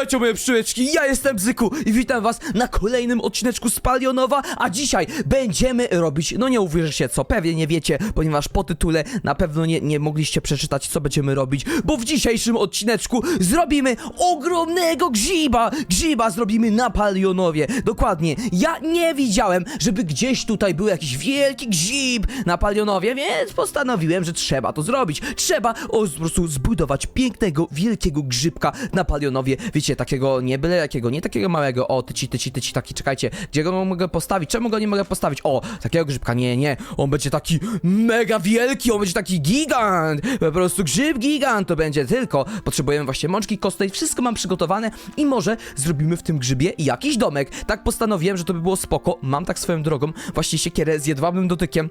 Witajcie moje przyłeczki, ja jestem Bzyku i witam was na kolejnym odcineczku z Palionowa, a dzisiaj będziemy robić, no nie uwierzycie co, pewnie nie wiecie, ponieważ po tytule na pewno nie, nie mogliście przeczytać co będziemy robić, bo w dzisiejszym odcineczku zrobimy ogromnego grzyba, grzyba zrobimy na Palionowie, dokładnie, ja nie widziałem, żeby gdzieś tutaj był jakiś wielki grzyb na Palionowie, więc postanowiłem, że trzeba to zrobić, trzeba o, po prostu zbudować pięknego, wielkiego grzybka na Palionowie, wiecie, takiego nie byle jakiego, nie takiego małego, o, tyci, tyci, tyci, taki, czekajcie, gdzie go mogę postawić, czemu go nie mogę postawić, o, takiego grzybka, nie, nie, on będzie taki mega wielki, on będzie taki gigant, po prostu grzyb gigant to będzie, tylko. Potrzebujemy właśnie mączki kostnej, wszystko mam przygotowane i może zrobimy w tym grzybie jakiś domek, tak postanowiłem, że to by było spoko, mam tak swoją drogą, właśnie siekierę z jedwabnym dotykiem,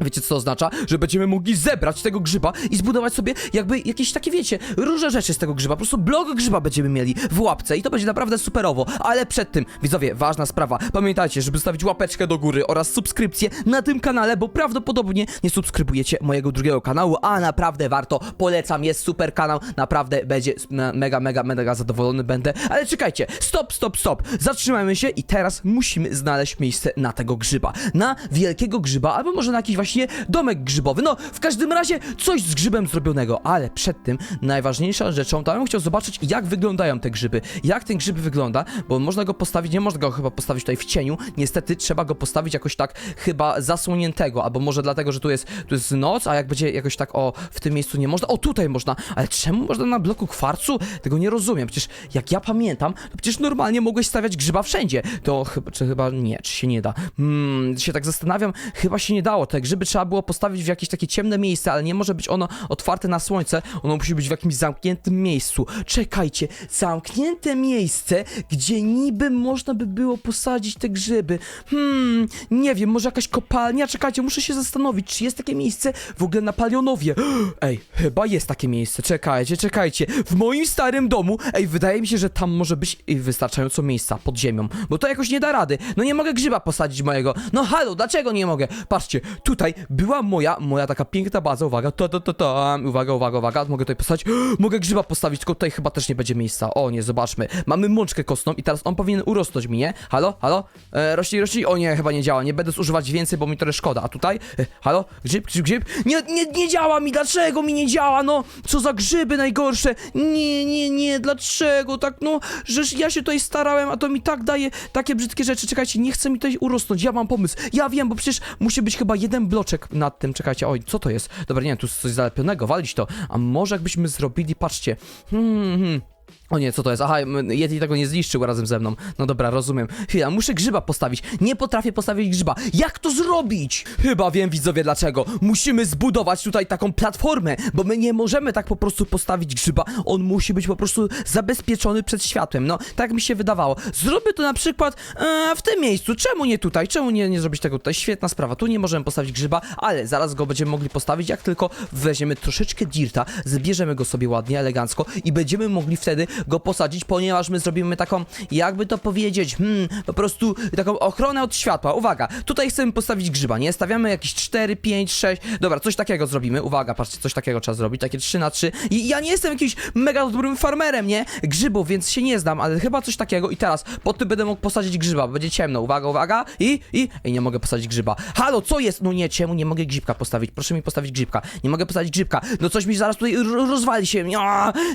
Wiecie co to oznacza? Że będziemy mogli zebrać tego grzyba i zbudować sobie jakby jakieś takie, wiecie, różne rzeczy z tego grzyba. Po prostu blok grzyba będziemy mieli w łapce i to będzie naprawdę superowo. Ale przed tym, widzowie, ważna sprawa. Pamiętajcie, żeby zostawić łapeczkę do góry oraz subskrypcję na tym kanale, bo prawdopodobnie nie subskrybujecie mojego drugiego kanału, a naprawdę warto. Polecam, jest super kanał. Naprawdę będzie me- mega, mega, mega zadowolony będę. Ale czekajcie, stop, stop, stop. Zatrzymajmy się i teraz musimy znaleźć miejsce na tego grzyba. Na wielkiego grzyba, albo może na jakiś właśnie domek grzybowy. No, w każdym razie coś z grzybem zrobionego, ale przed tym najważniejszą rzeczą, to ja bym chciał zobaczyć, jak wyglądają te grzyby. Jak ten grzyb wygląda, bo można go postawić, nie można go chyba postawić tutaj w cieniu. Niestety trzeba go postawić jakoś tak chyba zasłoniętego, albo może dlatego, że tu jest, tu jest noc, a jak będzie jakoś tak o w tym miejscu nie można. O, tutaj można, ale czemu można na bloku kwarcu? Tego nie rozumiem. Przecież jak ja pamiętam, to przecież normalnie mogłeś stawiać grzyba wszędzie. To chyba, czy chyba nie, czy się nie da. Hmm, się tak zastanawiam, chyba się nie dało. Te grzyby trzeba było postawić w jakieś takie ciemne miejsce, ale nie może być ono otwarte na słońce. Ono musi być w jakimś zamkniętym miejscu. Czekajcie, zamknięte miejsce, gdzie niby można by było posadzić te grzyby. Hmm, nie wiem, może jakaś kopalnia? Czekajcie, muszę się zastanowić, czy jest takie miejsce w ogóle na Palionowie. Ej, chyba jest takie miejsce. Czekajcie, czekajcie. W moim starym domu, ej, wydaje mi się, że tam może być wystarczająco miejsca pod ziemią, bo to jakoś nie da rady. No nie mogę grzyba posadzić mojego. No halo, dlaczego nie mogę? Patrzcie, tutaj była moja, moja taka piękna baza, uwaga, to, to, to, to, uwaga, uwaga, uwaga, mogę tutaj postawić, mogę grzyba postawić, tylko tutaj chyba też nie będzie miejsca. O nie, zobaczmy. Mamy mączkę kostną i teraz on powinien urosnąć mi, nie? Halo, halo? E, rośnij, rośnij, o nie, chyba nie działa, nie będę zużywać więcej, bo mi trochę szkoda. A tutaj, e, halo? Grzyb, grzyb, grzyb? Nie, nie, nie działa mi, dlaczego mi nie działa, no? Co za grzyby najgorsze? Nie, nie, nie, dlaczego tak, no? Żeż ja się tutaj starałem, a to mi tak daje takie brzydkie rzeczy. Czekajcie, nie chce mi tutaj urosnąć, ja mam pomysł. Ja wiem, bo przecież musi być chyba jeden bloczek nad tym, czekajcie, oj, co to jest? Dobra, nie wiem, tu jest coś zalepionego, walić to. A może jakbyśmy zrobili, patrzcie, hmm, hmm. O nie, co to jest? Aha, Yeti tego nie zniszczył razem ze mną. No dobra, rozumiem. Chwila, muszę grzyba postawić. Nie potrafię postawić grzyba. Jak to zrobić? Chyba wiem, widzowie, dlaczego. Musimy zbudować tutaj taką platformę, bo my nie możemy tak po prostu postawić grzyba. On musi być po prostu zabezpieczony przed światłem. No, tak mi się wydawało. Zróbmy to na przykład e, w tym miejscu. Czemu nie tutaj? Czemu nie, nie zrobić tego tutaj? Świetna sprawa. Tu nie możemy postawić grzyba, ale zaraz go będziemy mogli postawić, jak tylko weźmiemy troszeczkę dirta, zbierzemy go sobie ładnie, elegancko i będziemy mogli wtedy go posadzić, ponieważ my zrobimy taką, jakby to powiedzieć, hmm, po prostu taką ochronę od światła. Uwaga, tutaj chcemy postawić grzyba, nie? Stawiamy jakieś 4, 5, 6, dobra, coś takiego zrobimy. Uwaga, patrzcie, coś takiego trzeba zrobić, takie 3 na 3 I ja nie jestem jakimś mega dobrym farmerem, nie? Grzybów, więc się nie znam, ale chyba coś takiego i teraz pod tym będę mógł posadzić grzyba, będzie ciemno. Uwaga, uwaga i, i, i nie mogę posadzić grzyba. Halo, co jest? No nie, czemu nie mogę grzybka postawić? Proszę mi postawić grzybka. Nie mogę postawić grzybka. No coś mi zaraz tutaj ro- rozwali się.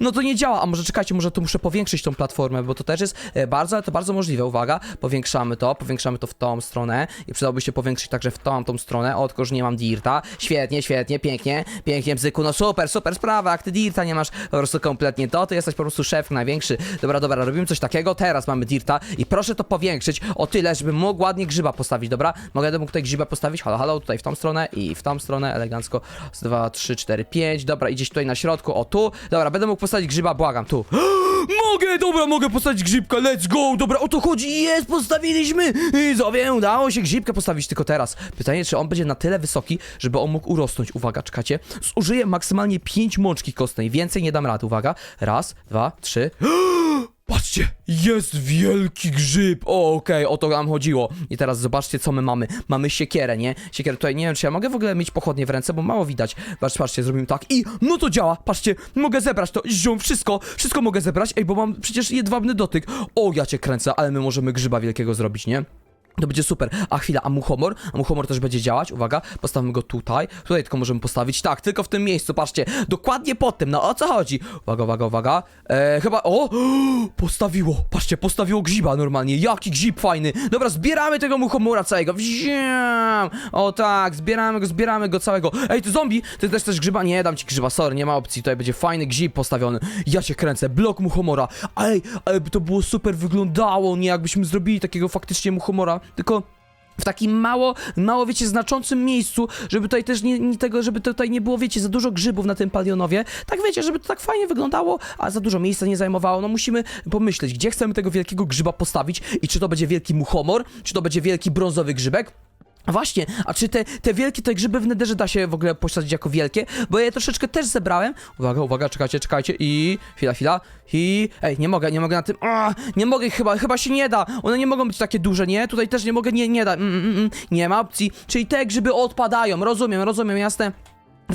No to nie działa. A może może to muszę powiększyć tą platformę, bo to też jest e, bardzo, ale to bardzo możliwe. Uwaga, powiększamy to, powiększamy to w tą stronę i przydałoby się powiększyć także w tą, tą stronę. O, tylko że nie mam dirta. Świetnie, świetnie, pięknie, pięknie, bzyku. No super, super sprawa. Jak ty dirta nie masz po prostu kompletnie to, ty jesteś po prostu szef największy. Dobra, dobra, robimy coś takiego. Teraz mamy dirta i proszę to powiększyć o tyle, żebym mógł ładnie grzyba postawić, dobra? Mogę mógł tutaj grzyba postawić. Halo, halo, tutaj w tą stronę i w tą stronę elegancko. Z 2, 3, 4, 5. Dobra, i gdzieś tutaj na środku. O, tu. Dobra, będę mógł postawić grzyba, błagam, tu. Mogę, dobra, mogę postawić grzybka, let's go, dobra, o to chodzi, jest, postawiliśmy, widzowie, udało się grzybkę postawić tylko teraz. Pytanie, czy on będzie na tyle wysoki, żeby on mógł urosnąć, uwaga, czekacie, zużyję maksymalnie 5 mączki kostnej, więcej nie dam rady, uwaga, raz, dwa, trzy, Jest wielki grzyb. O, okej, o to nam chodziło. I teraz zobaczcie, co my mamy. Mamy siekierę, nie? Siekierę tutaj, nie wiem, czy ja mogę w ogóle mieć pochodnie w ręce, bo mało widać. Patrz, patrzcie, zrobimy tak i no to działa. Patrzcie, mogę zebrać to. Ziom, wszystko, wszystko mogę zebrać. Ej, bo mam przecież jedwabny dotyk. O, ja cię kręcę, ale my możemy grzyba wielkiego zrobić, nie? To będzie super. A chwila, a muchomor? A muchomor też będzie działać. Uwaga, postawmy go tutaj. Tutaj tylko możemy postawić. Tak, tylko w tym miejscu, patrzcie. Dokładnie pod tym. No o co chodzi? Uwaga, uwaga, uwaga. Eee, chyba. O! Postawiło. Patrzcie, postawiło grzyba normalnie. Jaki grzyb fajny. Dobra, zbieramy tego muchomora całego. Wziam. O tak, zbieramy go, zbieramy go całego. Ej, ty zombie, ty też też grzyba? Nie, dam ci grzyba, sorry, nie ma opcji. Tutaj będzie fajny grzyb postawiony. Ja cię kręcę. Blok muchomora. Ej, by to było super wyglądało, nie? Jakbyśmy zrobili takiego faktycznie muchomora. Tylko w takim mało, mało, wiecie, znaczącym miejscu, żeby tutaj też nie, nie tego, żeby tutaj nie było, wiecie, za dużo grzybów na tym palionowie. Tak wiecie, żeby to tak fajnie wyglądało, a za dużo miejsca nie zajmowało. No musimy pomyśleć, gdzie chcemy tego wielkiego grzyba postawić i czy to będzie wielki muchomor, czy to będzie wielki brązowy grzybek. Właśnie, a czy te, te wielkie te grzyby w nederze da się w ogóle posadzić jako wielkie? Bo ja je troszeczkę też zebrałem. Uwaga, uwaga, czekajcie, czekajcie i... Chwila, chwila. I... Ej, nie mogę, nie mogę na tym... A, nie mogę chyba, chyba się nie da. One nie mogą być takie duże, nie? Tutaj też nie mogę, nie, nie da. Mm, mm, mm. Nie ma opcji. Czyli te grzyby odpadają, rozumiem, rozumiem, jasne.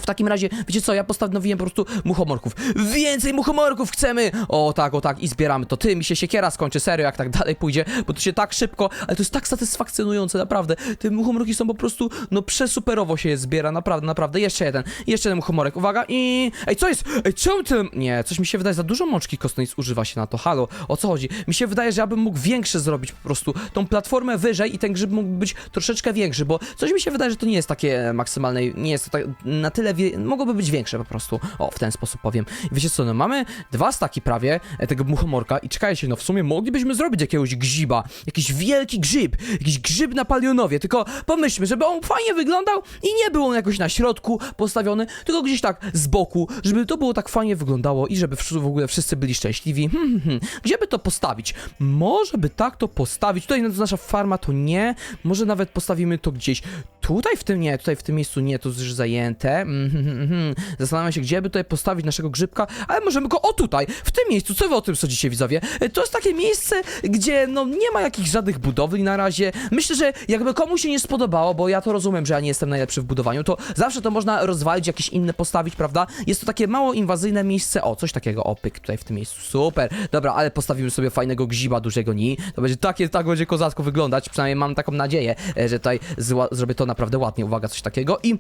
W takim razie, wiecie co, ja postanowiłem po prostu muchomorków. Więcej muchomorków chcemy! O tak, o tak, i zbieramy to. Ty, mi się siekiera skończy, serio, jak tak dalej pójdzie, bo to się tak szybko, ale to jest tak satysfakcjonujące, naprawdę. Te muchomorki są po prostu, no przesuperowo się je zbiera, naprawdę, naprawdę. Jeszcze jeden, jeszcze jeden muchomorek, uwaga i... Ej, co jest? Ej, czemu ty... Nie, coś mi się wydaje, za dużo mączki kostnej używa się na to, halo, o co chodzi? Mi się wydaje, że ja bym mógł większe zrobić po prostu, tą platformę wyżej i ten grzyb mógł być troszeczkę większy, bo coś mi się wydaje, że to nie jest takie maksymalne, nie jest to tak na tyle, wie... mogłoby być większe po prostu, o, w ten sposób powiem. I wiecie co, no mamy dwa staki prawie e, tego muchomorka i czekajcie, no w sumie moglibyśmy zrobić jakiegoś grzyba, jakiś wielki grzyb, jakiś grzyb na palionowie, tylko pomyślmy, żeby on fajnie wyglądał i nie był on jakoś na środku postawiony, tylko gdzieś tak z boku, żeby to było tak fajnie wyglądało i żeby w ogóle wszyscy byli szczęśliwi. Hmm, hmm, hmm. Gdzie by to postawić? Może by tak to postawić. Tutaj nasza farma to nie. Może nawet postawimy to gdzieś tutaj w tym nie, tutaj w tym miejscu nie, to już zajęte. Mhm, mhm, mhm. Zastanawiam się, gdzie by tutaj postawić naszego grzybka, ale możemy go o tutaj, w tym miejscu. Co wy o tym sądzicie, widzowie? To jest takie miejsce, gdzie no nie ma jakichś żadnych budowli na razie. Myślę, że jakby komuś się nie spodobało, bo ja to rozumiem, że ja nie jestem najlepszy w budowaniu, to zawsze to można rozwalić, jakieś inne postawić, prawda? Jest to takie mało inwazyjne miejsce. O, coś takiego, opyk tutaj w tym miejscu. Super. Dobra, ale postawimy sobie fajnego grzyba dużego ni. To będzie takie, tak będzie kozacko wyglądać. Przynajmniej mam taką nadzieję, e, że tutaj zrobię to naprawdę ładnie. Uwaga, coś takiego i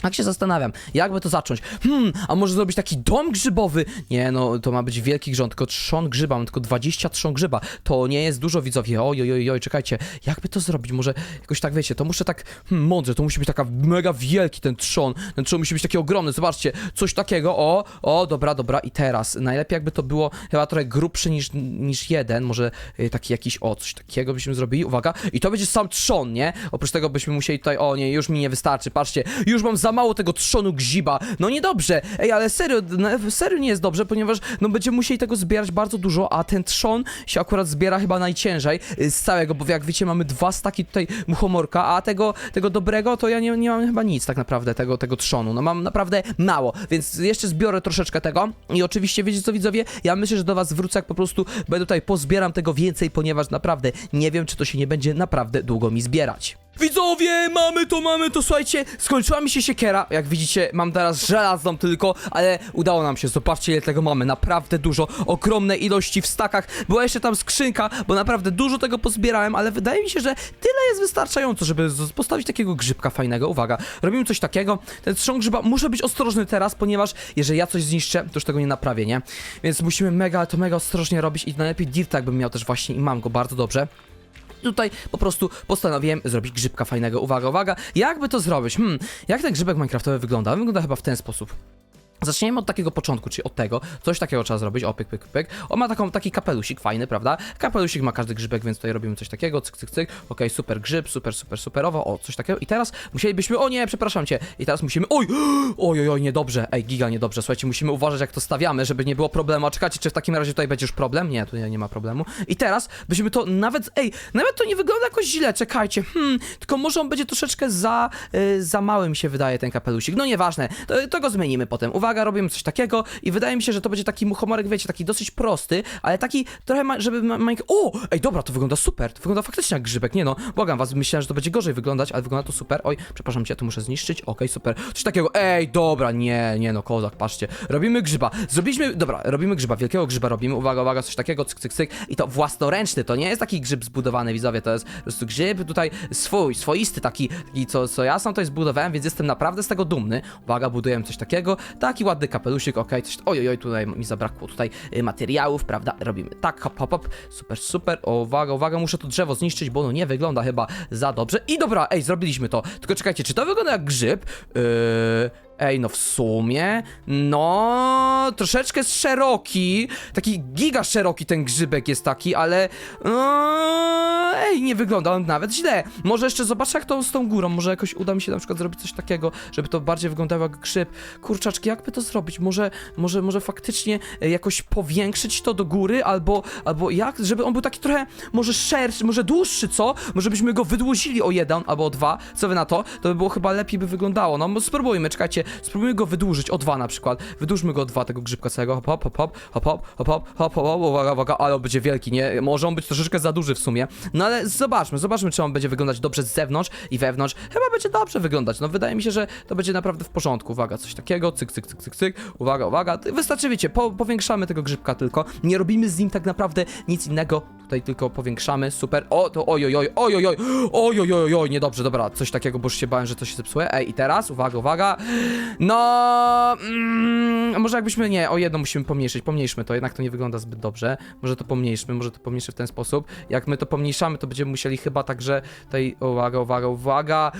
tak się zastanawiam, jakby to zacząć. Hmm, a może zrobić taki dom grzybowy? Nie, no to ma być wielki grząd, tylko trzon grzyba, mam tylko 20 trzon grzyba. To nie jest dużo, widzowie. Oj, oj, oj, oj, czekajcie. Jakby to zrobić? Może jakoś tak, wiecie, to muszę tak, hmm, mądrze, to musi być taka mega wielki ten trzon. Ten trzon musi być taki ogromny, zobaczcie, coś takiego, o, o, dobra, dobra. I teraz, najlepiej jakby to było chyba trochę grubszy niż, niż jeden, może y, taki jakiś, o, coś takiego byśmy zrobili, uwaga. I to będzie sam trzon, nie? Oprócz tego byśmy musieli tutaj, o nie, już mi nie wystarczy, patrzcie, już mam za mało tego trzonu grzyba. No niedobrze. Ej, ale serio, no, serio nie jest dobrze, ponieważ no będziemy musieli tego zbierać bardzo dużo, a ten trzon się akurat zbiera chyba najciężej y, z całego, bo jak wiecie, mamy dwa staki tutaj muchomorka, a tego, tego dobrego to ja nie, nie mam chyba nic tak naprawdę, tego, tego trzonu. No mam naprawdę mało, więc jeszcze zbiorę troszeczkę tego i oczywiście wiecie co widzowie, ja myślę, że do was wrócę, jak po prostu będę tutaj pozbieram tego więcej, ponieważ naprawdę nie wiem, czy to się nie będzie naprawdę długo mi zbierać. Widzowie, mamy to, mamy to, słuchajcie, skończyła mi się siekiera, jak widzicie, mam teraz żelazną tylko, ale udało nam się, zobaczcie ile tego mamy, naprawdę dużo, ogromne ilości w stakach, była jeszcze tam skrzynka, bo naprawdę dużo tego pozbierałem, ale wydaje mi się, że tyle jest wystarczająco, żeby postawić takiego grzybka fajnego, uwaga, robimy coś takiego, ten trzon grzyba, muszę być ostrożny teraz, ponieważ jeżeli ja coś zniszczę, to już tego nie naprawię, nie, więc musimy mega, to mega ostrożnie robić i najlepiej dirta jakbym miał też właśnie i mam go bardzo dobrze, tutaj po prostu postanowiłem zrobić grzybka fajnego. Uwaga, uwaga, jakby to zrobić? Hmm, jak ten grzybek minecraftowy wygląda? Wygląda chyba w ten sposób. Zaczniemy od takiego początku, czyli od tego. Coś takiego trzeba zrobić. O, pyk, pyk, pyk. On ma taką, taki kapelusik fajny, prawda? Kapelusik ma każdy grzybek, więc tutaj robimy coś takiego. Cyk, cyk, cyk. Okej, super grzyb, super, super, superowo. O, coś takiego. I teraz musielibyśmy. O nie, przepraszam cię. I teraz musimy. Oj! Oj, oj, oj, niedobrze. Ej, giga niedobrze. Słuchajcie, musimy uważać, jak to stawiamy, żeby nie było problemu. A czekajcie, czy w takim razie tutaj będzie już problem? Nie, tu nie, ma problemu. I teraz byśmy to nawet. Ej, nawet to nie wygląda jakoś źle. Czekajcie. Hmm, tylko może on będzie troszeczkę za. y, za mały mi się wydaje ten kapelusik. No nieważne. To, to go zmienimy potem. Uwaga. Uwaga, robimy coś takiego i wydaje mi się, że to będzie taki muchomorek, wiecie, taki dosyć prosty, ale taki trochę, ma, żeby ma, ma... O! Ej, dobra, to wygląda super, to wygląda faktycznie jak grzybek, nie no, błagam was, myślałem, że to będzie gorzej wyglądać, ale wygląda to super. Oj, przepraszam cię, to muszę zniszczyć, okej, super. Coś takiego, ej, dobra, nie, nie no, kozak, patrzcie, robimy grzyba, zrobiliśmy, dobra, robimy grzyba, wielkiego grzyba robimy, uwaga, uwaga, coś takiego, cyk, cyk, cyk. I to własnoręczny, to nie jest taki grzyb zbudowany, widzowie, to jest po prostu grzyb tutaj swój, swoisty, taki, taki co, co ja sam tutaj zbudowałem, więc jestem naprawdę z tego dumny. Uwaga, budujemy coś takiego, taki ładny kapelusik, okej, coś, oj, oj, oj, tutaj mi zabrakło tutaj y, materiałów, prawda, robimy tak, hop, hop, hop, super, super, uwaga, uwaga, muszę to drzewo zniszczyć, bo ono nie wygląda chyba za dobrze. I dobra, ej, zrobiliśmy to, tylko czekajcie, czy to wygląda jak grzyb? Yy... Ej, no w sumie, no troszeczkę szeroki, taki giga szeroki ten grzybek jest taki, ale no, ej, nie wygląda on nawet źle. Może jeszcze zobaczę jak to z tą górą, może jakoś uda mi się na przykład zrobić coś takiego, żeby to bardziej wyglądało jak grzyb. Kurczaczki, jakby to zrobić? Może, może, może faktycznie e, jakoś powiększyć to do góry, albo, albo jak, żeby on był taki trochę, może szerszy, może dłuższy, co? Może byśmy go wydłużyli o jeden albo o dwa, co wy na to? To by było chyba lepiej by wyglądało, no spróbujmy, czekajcie, spróbujmy go wydłużyć o dwa na przykład, wydłużmy go o dwa tego grzybka całego, hop, hop, hop, hop, hop, hop, hop, hop, hop, hop, uwaga, uwaga, ale on będzie wielki, nie? Może on być troszeczkę za duży w sumie, no ale zobaczmy, zobaczmy, czy on będzie wyglądać dobrze z zewnątrz i wewnątrz, chyba będzie dobrze wyglądać, no wydaje mi się, że to będzie naprawdę w porządku, uwaga, coś takiego, cyk, cyk, cyk, cyk, cyk, uwaga, uwaga, wystarczy, wiecie, po, powiększamy tego grzybka tylko, nie robimy z nim tak naprawdę nic innego, tutaj tylko powiększamy, super, o, to oj, oj, oj, oj, oj, oj, oj, oj, oj, oj, niedobrze, dobra, coś takiego, bo już się bałem, że coś się zepsuje, ej, i teraz, uwaga, uwaga, no, mm, może jakbyśmy, nie, o jedno musimy pomniejszyć, pomniejszmy to, jednak to nie wygląda zbyt dobrze, może to pomniejszmy, może to pomniejszy w ten sposób, jak my to pomniejszamy, to będziemy musieli chyba także, tutaj, uwaga, uwaga, uwaga,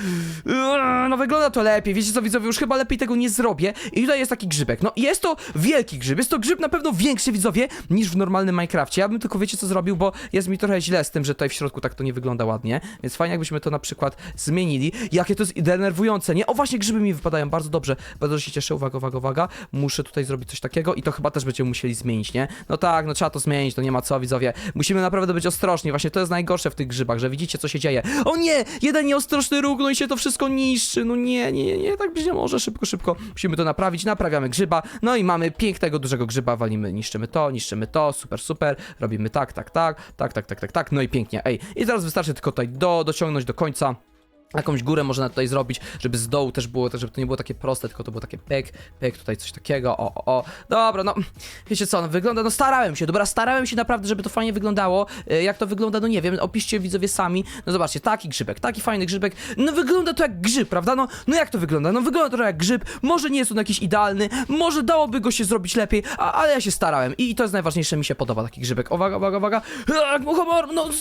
no wygląda to lepiej, wiecie co widzowie, już chyba lepiej tego nie zrobię. I tutaj jest taki grzybek, no jest to wielki grzyb, jest to grzyb na pewno większy widzowie niż w normalnym Minecrafcie, ja bym tylko wiecie co zrobił, bo jest mi trochę źle z tym, że tutaj w środku tak to nie wygląda ładnie, więc fajnie jakbyśmy to na przykład zmienili, jakie to jest denerwujące, nie? O właśnie grzyby mi wypadają, bardzo dobrze, bardzo się cieszę, uwaga, uwaga, uwaga, muszę tutaj zrobić coś takiego i to chyba też będziemy musieli zmienić, nie? No tak, no trzeba to zmienić, to nie ma co widzowie, musimy naprawdę być ostrożni, właśnie to jest najgorsze w tych grzybach, że widzicie co się dzieje, o nie, jeden nieostrożny róg, no i się to wszystko niszczy, no nie, nie, nie, nie, tak być nie może, szybko, szybko, musimy to naprawić, naprawiamy grzyba, no i mamy pięknego, dużego grzyba, walimy, niszczymy to, niszczymy to, super, super, robimy tak, tak, tak, tak, tak, tak, tak, tak, no i pięknie, ej, i teraz wystarczy tylko tutaj do, dociągnąć do końca, Jakąś górę można tutaj zrobić, żeby z dołu też było, żeby to nie było takie proste, tylko to było takie pyk, pyk, tutaj coś takiego, o, o, o. Dobra, no, wiecie co, no wygląda, no starałem się, dobra, starałem się naprawdę, żeby to fajnie wyglądało. E, Jak to wygląda, no nie wiem, opiszcie widzowie sami. No zobaczcie, taki grzybek, taki fajny grzybek, no wygląda to jak grzyb, prawda? No, no jak to wygląda? No wygląda to jak grzyb, może nie jest on jakiś idealny, może dałoby go się zrobić lepiej, a, ale ja się starałem i to jest najważniejsze, mi się podoba taki grzybek. Uwaga, uwaga, uwaga. Tak, muchomor, no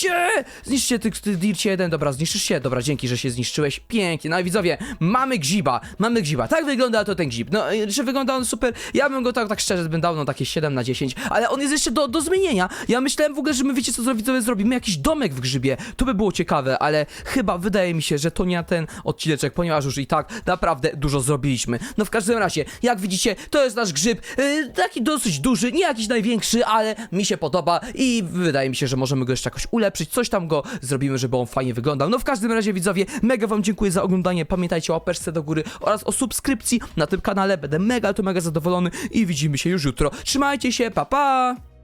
się, zniszcz się, ty, ty Dircie jeden, dobra, zniszczysz się, dobra, dzięki, że się zniszczyłeś, pięknie. No i widzowie, mamy grzyba, mamy grzyba, tak wygląda to ten grzyb. No, y, czy wygląda on super? Ja bym go tak, tak szczerze bym dał, no takie 7 na 10, ale on jest jeszcze do, do zmienienia. Ja myślałem w ogóle, że my wiecie co widzowie zrobimy, jakiś domek w grzybie, to by było ciekawe, ale chyba wydaje mi się, że to nie ten odcineczek, ponieważ już i tak naprawdę dużo zrobiliśmy. No w każdym razie, jak widzicie, to jest nasz grzyb, yy, taki dosyć duży, nie jakiś największy, ale mi się podoba i wydaje mi się, że możemy go jeszcze jakoś ulepszyć, coś tam go zrobimy, żeby on fajnie wyglądał. No w każdym razie widzowie, mega wam dziękuję za oglądanie, pamiętajcie o łapeczce do góry oraz o subskrypcji na tym kanale, będę mega to mega zadowolony i widzimy się już jutro. Trzymajcie się, pa pa!